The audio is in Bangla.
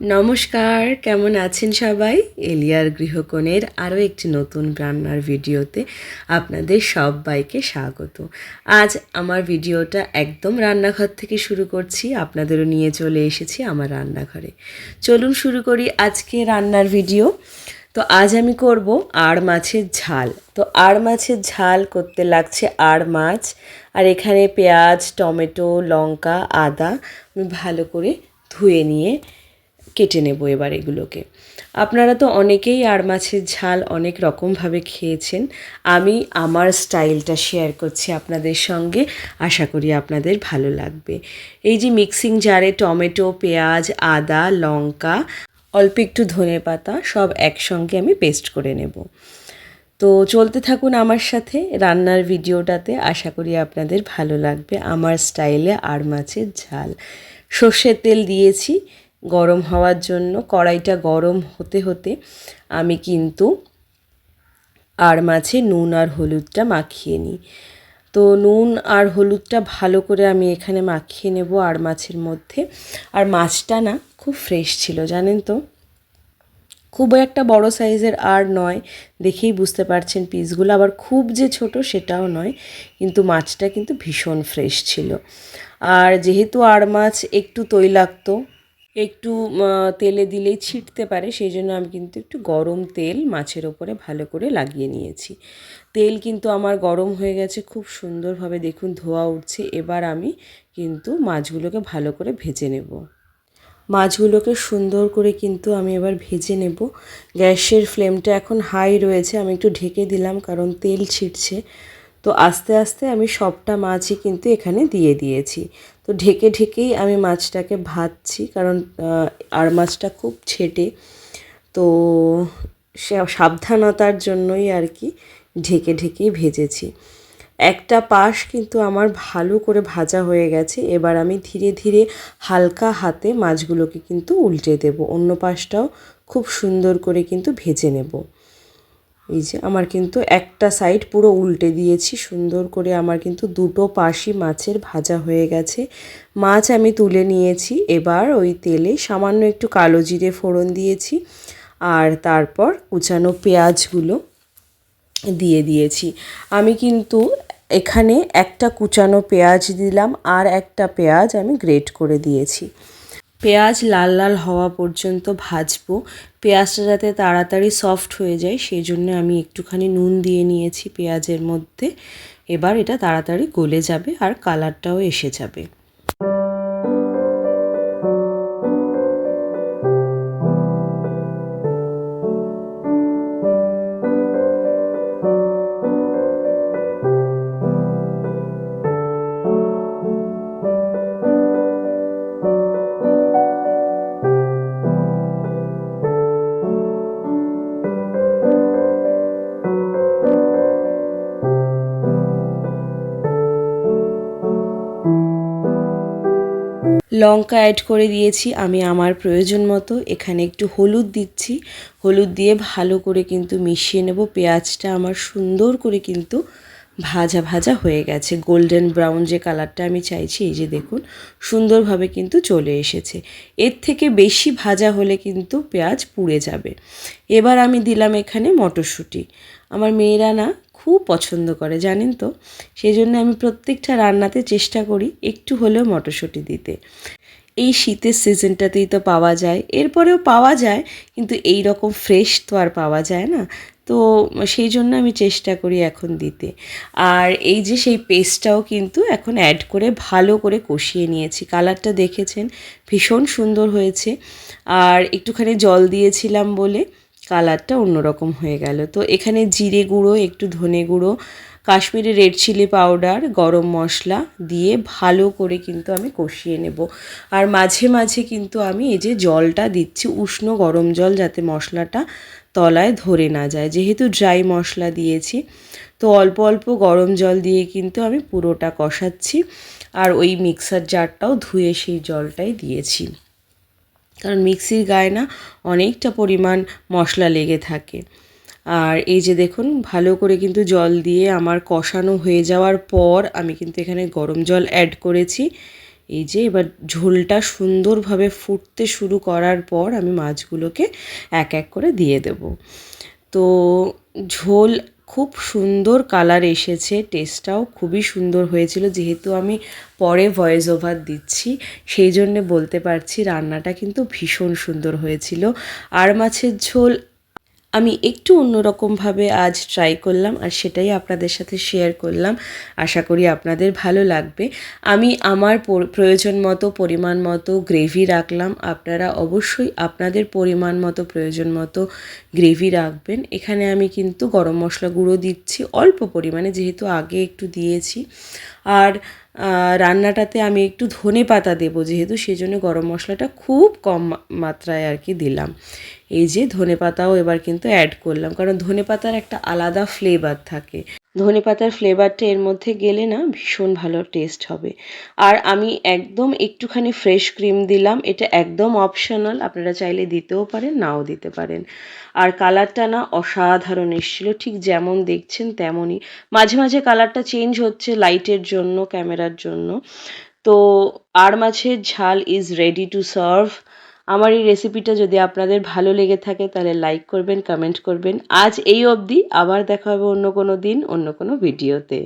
নমস্কার, কেমন আছেন সবাই? এলিয়ার গৃহকোণের আরও একটি নতুন রান্নার ভিডিওতে আপনাদের সবাইকে স্বাগত। আজ আমার ভিডিওটা একদম রান্নাঘর থেকে শুরু করছি, আপনাদেরও নিয়ে চলে এসেছি আমার রান্নাঘরে। চলুন শুরু করি আজকে রান্নার ভিডিও। তো আজ আমি করব আড় মাছের ঝাল। তো আড় মাছের ঝাল করতে লাগছে আড় মাছ, আর এখানে পেঁয়াজ, টমেটো, লঙ্কা, আদা আমি ভালো করে ধুয়ে নিয়ে কেটে নেব এবার এগুলোকে। আপনারা তো অনেকেই আর মাছের ঝাল অনেক রকমভাবে খেয়েছেন। আমি আমার স্টাইলটা শেয়ার করছি আপনাদের সঙ্গে। আশা করি আপনাদের ভালো লাগবে। এই যে মিক্সিং জারে টমেটো, পেঁয়াজ, আদা, লঙ্কা, অল্প একটু ধনে পাতা সব একসঙ্গে আমি পেস্ট করে নেব। তো চলতে থাকুন আমার সাথে রান্নার ভিডিওটাতে। আশা করি আপনাদের ভালো লাগবে আমার স্টাইলে আর মাছের ঝাল। সর্ষের তেল দিয়েছি। গরম হওয়ার জন্য, কড়াইটা গরম হতে হতে আমি কিন্তু আর মাছে নুন আর হলুদটা মাখিয়ে নিই। তো নুন আর হলুদটা ভালো করে আমি এখানে মাখিয়ে নেব আর মাছের মধ্যে। আর মাছটা না খুব ফ্রেশ ছিল, জানেন তো? খুব একটা বড় সাইজের আর নয়, দেখেই বুঝতে পারছেন পিসগুলো আবার খুব যে ছোট সেটাও নয়, কিন্তু মাছটা কিন্তু ভীষণ ফ্রেশ ছিল। আর যেহেতু আর মাছ একটু তৈলাক্ত একটু তেলে দিলেই ছিটতে পারে, সেই জন্য আমি কিন্তু একটু গরম তেল মাছের ওপরে ভালো করে লাগিয়ে নিয়েছি। তেল কিন্তু আমার গরম হয়ে গেছে, খুব সুন্দরভাবে দেখুন ধোয়া উঠছে, এবার আমি কিন্তু মাছগুলোকে ভালো করে ভেজে নেব। মাছগুলোকে সুন্দর করে কিন্তু আমি এবার ভেজে নেব। গ্যাসের ফ্লেমটা এখন হাই রয়েছে, আমি একটু ঢেকে দিলাম কারণ তেল ছিটছে। তো আস্তে আস্তে আমি সবটা মাছই কিন্তু এখানে দিয়ে দিয়েছি। তো ঢেকে ঢেকেই আমি মাছটাকে ভাজছি কারণ আর মাছটা খুব ছেটে। তো সাবধানতার জন্যই আর কি ঢেকে ঢেকেই ভেজেছি। একটা পাশ কিন্তু আমার ভালো করে ভাজা হয়ে গেছে। এবার আমি ধীরে ধীরে হালকা হাতে মাছগুলোকে কিন্তু উল্টে দেব। অন্য পাশটাও খুব সুন্দর করে কিন্তু ভেজে নেব। এই যে আমার কিন্তু একটা সাইড পুরো উল্টে দিয়েছি, সুন্দর করে আমার কিন্তু দুটো পাশি মাছের ভাজা হয়ে গেছে। মাছ আমি তুলে নিয়েছি, এবার ওই তেলে সামান্য একটু কালো জিরে ফোড়ন দিয়েছি আর তারপর কুচানো পেঁয়াজগুলো দিয়ে দিয়েছি। আমি কিন্তু এখানে একটা কুচানো পেঁয়াজ দিলাম আর একটা পেঁয়াজ আমি গ্রেট করে দিয়েছি। পেঁয়াজ লাল লাল হওয়া পর্যন্ত ভাজবো। পেঁয়াজটা যাতে তাড়াতাড়ি সফট হয়ে যায় সেই জন্য আমি একটুখানি নুন দিয়ে নিয়েছি পেঁয়াজের মধ্যে। এবার এটা তাড়াতাড়ি গলে যাবে আর কালারটাও এসে যাবে। লঙ্কা অ্যাড করে দিয়েছি। আমি আমার প্রয়োজন মতো এখানে একটু হলুদ দিচ্ছি। হলুদ দিয়ে ভালো করে কিন্তু মিশিয়ে নেব। পেঁয়াজটা আমার সুন্দর করে কিন্তু ভাজা ভাজা হয়ে গেছে। গোল্ডেন ব্রাউন যে কালারটা আমি চাইছি, এই যে দেখুন, সুন্দরভাবে কিন্তু চলে এসেছে। এর থেকে বেশি ভাজা হলে কিন্তু পেঁয়াজ পুড়ে যাবে। এবার আমি দিলাম এখানে মটরশুঁটি। আমার মেয়েরা না খুব পছন্দ করে, জানেন তো? সেই জন্য আমি প্রত্যেকটা রান্নাতে চেষ্টা করি একটু হলেও মটরশুঁটি দিতে। এই শীতের সিজনটাতেই তো পাওয়া যায়। এরপরেও পাওয়া যায়, কিন্তু এই রকম ফ্রেশ তো আর পাওয়া যায় না। তো সেই জন্য আমি চেষ্টা করি এখন দিতে। আর এই যে সেই পেস্টটাও কিন্তু এখন অ্যাড করে ভালো করে কষিয়ে নিয়েছি। কালারটা দেখেছেন? ভীষণ সুন্দর হয়েছে। আর একটুখানি জল দিয়েছিলাম বলে কালারটা অন্যরকম হয়ে গেল। তো এখানে জিরে গুঁড়ো, একটু ধনে গুঁড়ো, কাশ্মীরি রেড চিলি পাউডার, গরম মশলা দিয়ে ভালো করে কিন্তু আমি কষিয়ে নেব। আর মাঝে মাঝে কিন্তু আমি এই যে জলটা দিচ্ছি, উষ্ণ গরম জল যাতে মশলাটা তলায় ধরে না যায়। যেহেতু ড্রাই মশলা দিয়েছি, তো অল্প অল্প গরম জল দিয়ে কিন্তু আমি পুরোটা কষাচ্ছি। আর ওই মিক্সার জারটাও ধুয়ে সেই জলটাই দিয়েছি। কারণ মিক্সির গায়ে না অনেকটা পরিমাণ মশলা লেগে থাকে। আর এই যে দেখুন, ভালো করে কিন্তু জল দিয়ে আমার কষানো হয়ে যাওয়ার পর আমি কিন্তু এখানে গরম জল অ্যাড করেছি। এই যে এবার ঝোলটা সুন্দরভাবে ফুটতে শুরু করার পর আমি মাছগুলোকে এক এক করে দিয়ে দেব। তো ঝোল খুব সুন্দর কালার এসেছে টেস্টটাও খুবই সুন্দর হয়েছিল। যেহেতু আমি পরে ভয়েস ওভার দিচ্ছি, সেই জন্যে বলতে পারছি রান্নাটা কিন্তু ভীষণ সুন্দর হয়েছিল। আর মাছের ঝোল আমি একটু অন্যরকমভাবে আজ ট্রাই করলাম আর সেটাই আপনাদের সাথে শেয়ার করলাম। আশা করি আপনাদের ভালো লাগবে। আমি আমার প্রয়োজন মতো, পরিমাণ মতো গ্রেভি রাখলাম। আপনারা অবশ্যই আপনাদের পরিমাণ মতো, প্রয়োজন মতো গ্রেভি রাখবেন। এখানে আমি কিন্তু গরম মশলা গুঁড়ো দিচ্ছি। অল্প পরিমাণে, যেহেতু আগে একটু দিয়েছি। আর রান্নাটাতে আমি একটু ধনে পাতা দেবো যেহেতু সেজন্য গরম মশলাটা খুব কম মাত্রায় আর কি দিলাম। এই যে ধনে পাতাও এবার কিন্তু অ্যাড করলাম, কারণ ধনে পাতার একটা আলাদা ফ্লেভার থাকে। ধনে পাতার ফ্লেভারটা এর মধ্যে গেলে না ভীষণ ভালো টেস্ট হবে। আর আমি একদম একটুখানি ফ্রেশ ক্রিম দিলাম, এটা একদম অপশনাল আপনারা চাইলে দিতেও পারেন, নাও দিতে পারেন। আর কালারটা না অসাধারণ এসেছিল, ঠিক যেমন দেখছেন তেমনই। মাঝে মাঝে কালারটা চেঞ্জ হচ্ছে লাইটের জন্য ক্যামেরার জন্য। তো, আর মাছের ঝাল ইজ রেডি টু সার্ভ আমার এই রেসিপিটা যদি আপনাদের ভালো লেগে থাকে, তাহলে লাইক করবেন কমেন্ট করবেন। আজ এই অবধি, আবার দেখা হবে অন্য কোনো দিন, অন্য কোনো ভিডিওতে